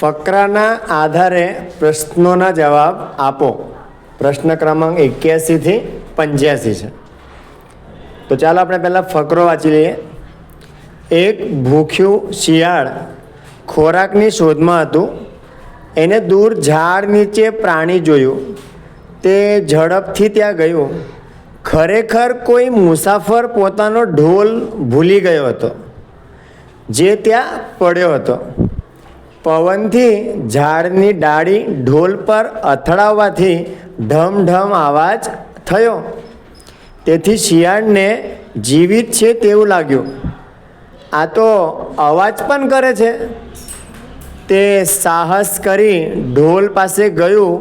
ફકરાના આધારે પ્રશ્નોના જવાબ આપો. પ્રશ્ન ક્રમાંક એક્યાસીથી પંચ્યાસી છે. તો ચાલો આપણે પહેલાં ફકરો વાંચી લઈએ. એક ભૂખ્યું શિયાળ ખોરાકની શોધમાં હતું. એને દૂર ઝાડ નીચે પ્રાણી જોયું. તે ઝડપથી ત્યાં ગયું. ખરેખર કોઈ મુસાફર પોતાનો ઢોલ ભૂલી ગયો હતો, જે ત્યાં પડ્યો હતો. પવનથી ઝાડની ડાળી ઢોલ પર અથડાવવાથી ઢમ ઢમ અવાજ થયો. તેથી શિયાળને જીવિત છે તેવું લાગ્યું. આ તો અવાજ પણ કરે છે. તે સાહસ કરી ઢોલ પાસે ગયું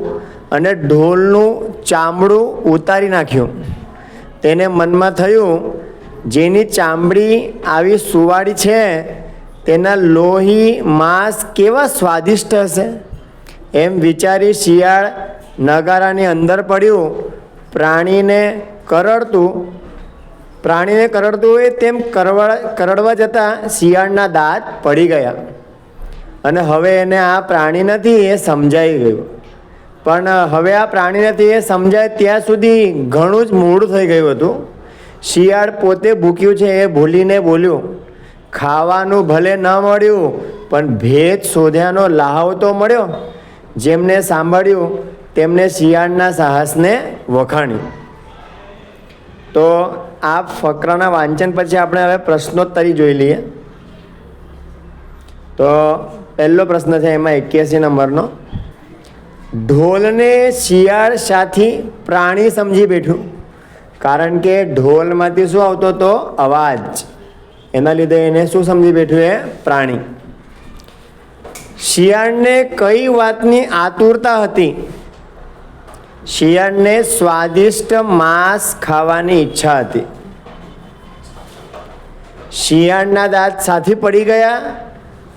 અને ઢોલનું ચામડું ઉતારી નાખ્યું. તેને મનમાં થયું, જેની ચામડી આવી સુવાળી છે તેના લોહી માંસ કેવા સ્વાદિષ્ટ હશે? એમ વિચારી શિયાળ નગારાની અંદર પડ્યું. પ્રાણીને કરડતું પ્રાણીને કરડતું હોય તેમ કરવા કરડવા જતાં શિયાળના દાંત પડી ગયા. અને હવે એને આ પ્રાણી નથી એ સમજાઈ ગયું. પણ હવે આ પ્રાણી નથી એ સમજાય ત્યાં સુધી ઘણું જ મૂળ થઈ ગયું હતું. શિયાળ પોતે ભૂક્યું છે એ ભૂલીને બોલ્યું. ખાવાનું ભલે ન મળ્યું, પણ ભેદ શોધ્યાનો લાહવ તો મળ્યો. જેમને સાંભળ્યું, તેમને શિયાળના સાહસને વખાણ્યું. તો આ ફકરાના વાંચન પછી આપણે હવે પ્રશ્નોત્તરી જોઈ લઈએ. તો પહેલો પ્રશ્ન છે એમાં એક્યાસી નંબરનો. ઢોલને શિયાળ સાથી પ્રાણી સમજી બેઠું. કારણ કે ઢોલમાંથી શું આવતો હતો અવાજ. એના લીધે એને શું સમજી બેઠું એ? પ્રાણી. શિયાળને કઈ વાતની આતુરતા હતી? શિયાળને સ્વાદિષ્ટ માંસ ખાવાની ઈચ્છા હતી. શિયાળના દાંત સાથી પડી ગયા?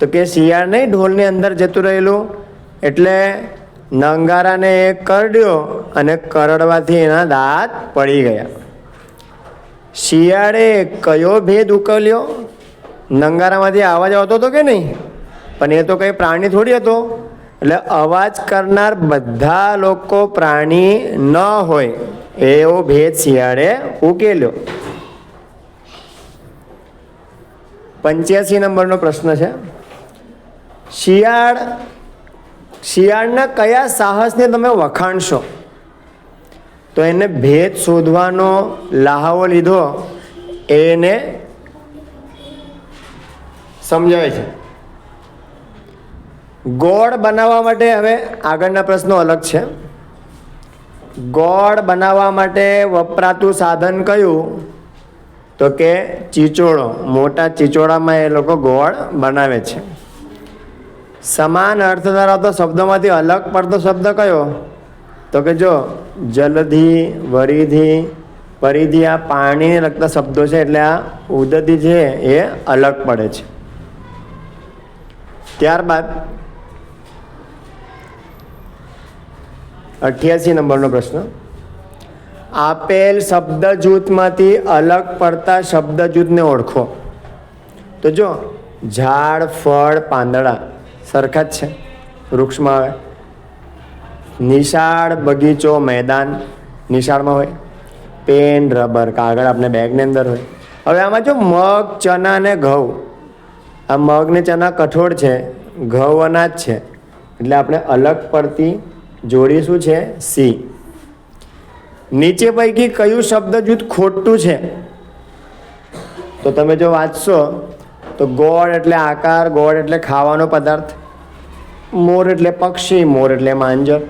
તો કે શિયાળ નહીં, ઢોલની અંદર જતું રહેલું. એટલે નંગારાને એ કરડ્યો અને કરડવાથી એના દાંત પડી ગયા. શિયાળે કયો ભેદ ઉકેલ્યો? નંગારામાંથી અવાજ આવતો હતો કે નહીં? પણ એ તો કંઈ પ્રાણી થોડી હતો. એટલે અવાજ કરનાર બધા લોકો પ્રાણી ન હોય એવો ભેદ શિયાળે ઉકેલ્યો. પંચ્યાસી નંબરનો પ્રશ્ન છે. શિયાળ, શિયાળના કયા સાહસને તમે વખાણશો? તો એને ભેદ શોધવાનો લાહાવો લીધો, એને સમજાવે છે. ગોળ બનાવવા માટે હવે આગળના પ્રશ્નો અલગ છે. ગોળ બનાવવા માટે વપરાતું સાધન કયું? તો કે ચીચોડો મોટા ચીચોડામાં એ લોકો ગોળ બનાવે છે. સમાન અર્થ ધરાવતો શબ્દોમાંથી અલગ પડતો શબ્દ કયો? તો કે જો જલધી, વરિધિ, પરિધિ આ પાણીને લગતા શબ્દો છે એટલે આ ઉદધિ છે એ અલગ પડે છે. ત્યારબાદ અઠ્યાસી નંબરનો પ્રશ્ન. આપેલ શબ્દ જૂથમાંથી અલગ પડતા શબ્દ જૂથને ઓળખો. તો જો ઝાડ, ફળ, પાંદડા સરખા જ છે. વૃક્ષમાં આવે. નિશાળ બગીચો મેદાન નિશાળમાં હોય, પેન, રબર, કાગળ આપણે બેગની અંદર હોય. હવે આમાં જો મગ, ચના ને ઘઉં, આ મગ ને ચના કઠોળ છે, ઘઉં અનાજ છે, એટલે આપણે અલગ પડતી જોડી શું છે? સી. નીચે પૈકી કયું શબ્દ જૂથ ખોટું છે? તો તમે જો વાંચશો, તો ગોળ એટલે આકાર, ગોળ એટલે ખાવાનો પદાર્થ, મોર એટલે પક્ષી, મોર એટલે માંજર.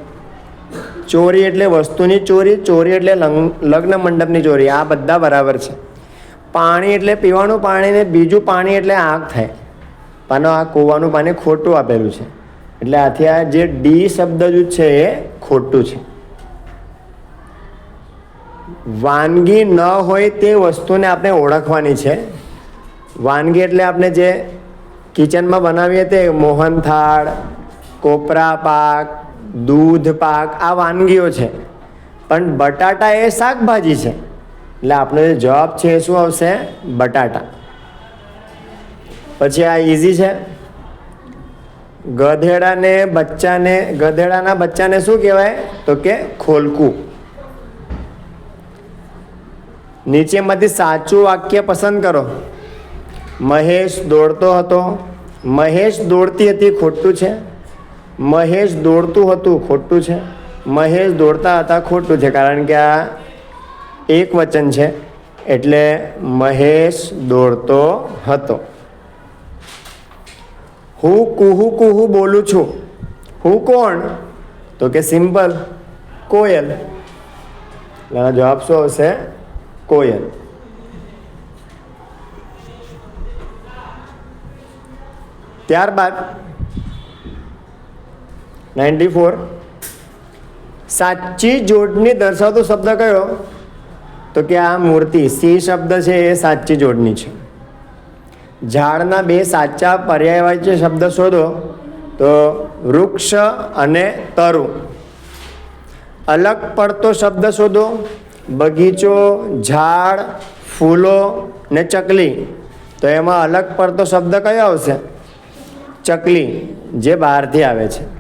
ચોરી એટલે વસ્તુની ચોરી ચોરી એટલે લંગ- લગ્ન મંડપની ચોરી, આ બધા બરાબર છે. પાણી એટલે પીવાનું પાણી ને બીજું પાણી એટલે આગ થાય. પણ આ કૂવાનું પાણી ખોટું આપેલું છે. એટલે આથી આ જે ડી શબ્દ જ છે એ ખોટું છે. વાનગી ન હોય તે વસ્તુને આપણે ઓળખવાની છે. વાનગી એટલે આપણે જે કિચનમાં બનાવીએ તે મોહનથાળ, કોપરા પાક દૂધ, પાક આ વાનગીઓ છે. પણ બટાટા એ શાકભાજી છે. એટલે આપણો જે જવાબ છે શું આવશે? બટાટા. પછી આ ઇઝી છે. ગધેડાને બચ્ચાને, ગધેડાના બચ્ચાને શું કહેવાય? તો કે ખોલકું. નીચેમાંથી સાચું વાક્ય પસંદ કરો. મહેશ દોડતો હતો. મહેશ દોડતી હતી, ખોટું છે. મહેશ દોડતું હતું, ખોટું છે. મહેશ દોડતા હતા, ખોટું છે, કારણ કે આ એક વચન છે. એટલે મહેશ દોડતો હતો. હું કુહુ કુહુ બોલું છું. હું કોણ? તો કે સિમ્પલ, કોયલ. એટલે જવાબ શું આવશે? કોયલ. ત્યારબાદ નાઇન્ટી ફોર. સાચી જોડણી દર્શાવતો શબ્દ કયો? તો કે આ મૂર્તિ સી શબ્દ છે, એ સાચી જોડણી છે. ઝાડના બે સાચા પર્યાયવાચી શબ્દ શોધો, તો વૃક્ષ અને તરુ. અલગ પડતો શબ્દ શોધો, બગીચો, ઝાડ, ફૂલો ને ચકલી. તો એમાં અલગ પડતો શબ્દ કયો આવશે? ચકલી, જે બહારથી આવે છે.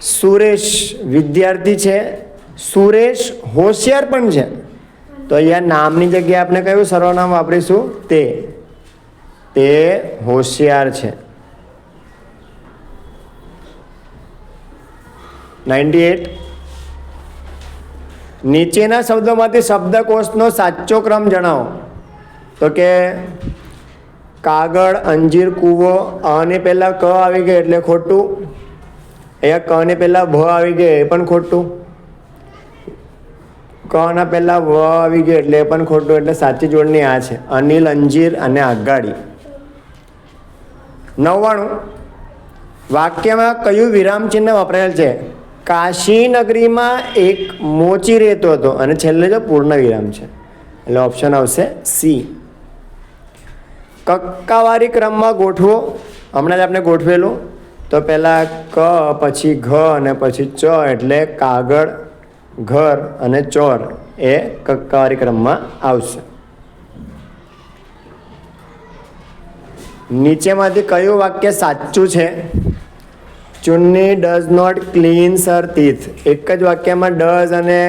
સુરેશ વિદ્યાર્થી છે. સુરેશ હોશિયાર પણ છે. તો અહીંયા નામની જગ્યાએ આપણે કયું સર્વનામ વાપરીશું? તે. તે હોશિયાર છે. Ninety eight. નીચેના શબ્દોમાંથી શબ્દકોશનો સાચો ક્રમ જણાવો. તો કે કાગળ, અંજીર, કૂવો અને પહેલાં ક આવી ગઈ એટલે ખોટું. અહીંયા કને પહેલાં ભ આવી ગયો એ પણ ખોટું. કના પહેલાં વ આવી ગયો એટલે એ પણ ખોટું, એટલે સાચી જોડણી આ છે. અનિલ, અંજીર અને આગાડી. નવ્વાણું. વાક્યમાં કયું વિરામ ચિહ્ન વપરાયેલ છે? કાશી નગરીમાં એક મોચી રહેતો હતો અને છેલ્લે જો પૂર્ણ વિરામ છે. એટલે ઓપ્શન આવશે સી કક્કાવારી ક્રમમાં ગોઠવો. હમણાં જ આપણે ગોઠવેલું. તો પહેલાં ક, પછી ઘ અને પછી ચ એટલે કાગળ, ઘર અને ચોર એ કક્કાવારી ક્રમમાં આવશે. નીચેમાંથી કયું વાક્ય સાચું છે? Chunni does not clean sir teeth એક જ વાક્યમાં ડઝ અને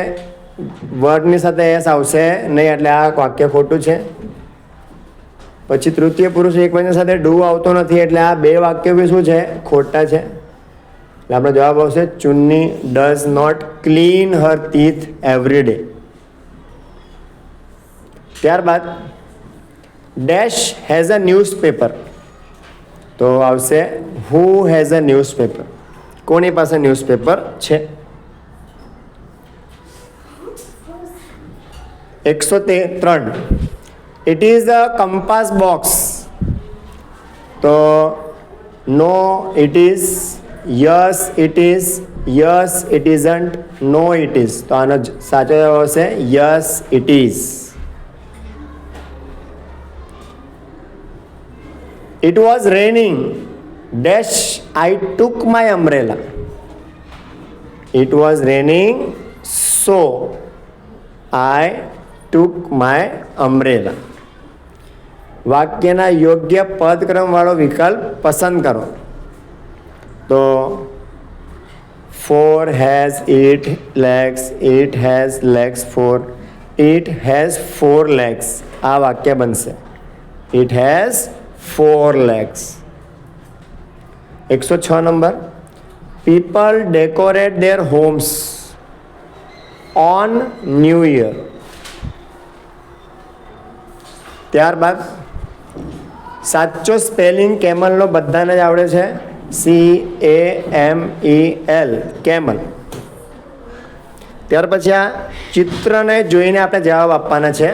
વર્ડની સાથે એસ આવશે નહીં, એટલે આ વાક્ય ખોટું છે. પછી તૃતીય પુરુષ એક વચન સાથે ડુ આવતો નથી એટલે આ બે વાક્યો બી શું છે? ખોટા છે. એટલે આપણો જવાબ આવશે, Chunni does not clean her teeth every day ત્યારબાદ ડેશ હેઝ અ ન્યૂઝપેપર તો આવશે હુ હેઝ અ ન્યૂઝપેપર કોની પાસે ન્યૂઝપેપર છે? એકસો તે ત્રણ It is a compass box તો no it is yes it is yes it isn't no it is તો આનો જ સાચો જવાબ આવશે yes it is It was raining. Dash, I took my umbrella. It was raining, so I took my umbrella. વાક્યના યોગ્ય પદક્રમવાળો વિકલ્પ પસંદ કરો તો four has it legs it has legs four it has four legs આ વાક્ય બનશે it has four legs એકસો છ number people decorate their homes on new year ત્યારબાદ સાચો સ્પેલિંગ કેમલનો બધાને જ આવડે છે? C A M E L camel. ત્યાર પછી આ ચિત્રને જોઈને આપણે જવાબ આપવાના છે.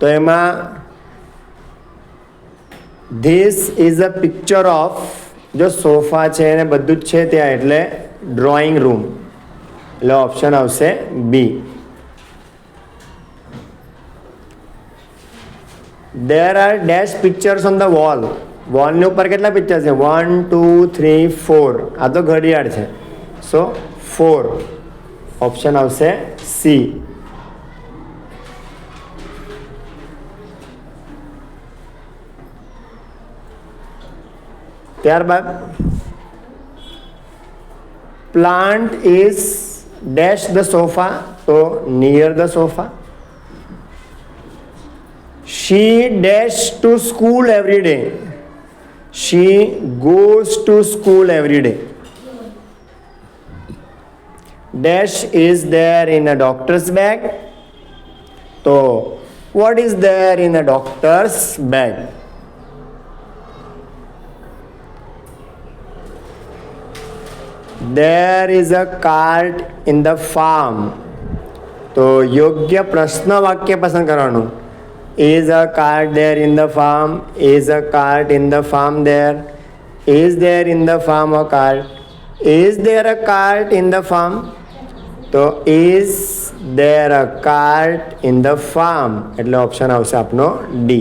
તો એમાં this is a picture of જો સોફા છે ને બધું જ છે ત્યાં એટલે ડ્રોઈંગ રૂમ એટલે ઓપ્શન આવશે B there are dash pictures on the wall વોલની ઉપર કેટલા પિક્ચર છે? વન ટુ થ્રી ફોર આ તો ઘડિયાળ છે. સો ફોર ઓપ્શન આવશે સી ત્યારબાદ plant is dash the sofa તો near the sofa she dash to school every day she goes to school every day dash is there in a doctor's bag તો what is there in a doctor's bag there is a cart in the farm તો યોગ્ય પ્રશ્ન વાક્ય પસંદ કરવાનું is a cart there in the farm is a cart in the farm there is there in the farm a cart is there a cart in the farm તો is there a cart in the farm એટલે option આવશે આપનો D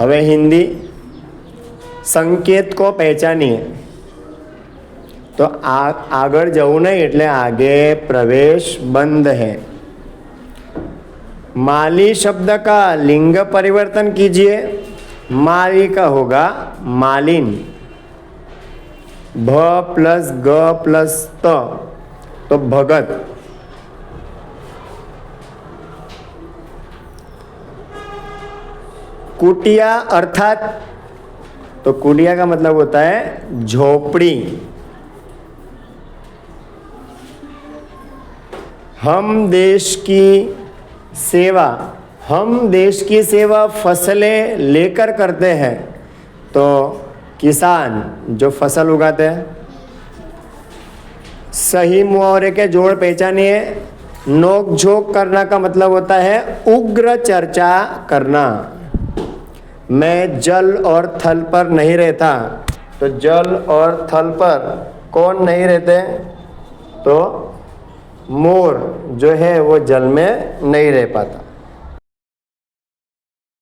હવે હિન્દી સંકેત કો પહેચાનીએ તો આગળ જવું નહીં એટલે આગે પ્રવેશ બંધ है माली शब्द का लिंग परिवर्तन कीजिए। माली का होगा मालिन। भ प्लस ग प्लस त तो भगत। कुटिया अर्थात तो कुटिया का मतलब होता है झोपड़ी। हम देश की सेवा। हम देश की सेवा फ़सलें लेकर करते हैं। तो किसान जो फ़सल उगाते हैं, सही मुहावरे के जोड़ पहचानिए। नोक झोंक करना का मतलब होता है उग्र चर्चा करना। मैं जल और थल पर नहीं रहता तो जल और थल पर कौन नहीं रहते? तो मोर जो है वो जल में नहीं रह पाता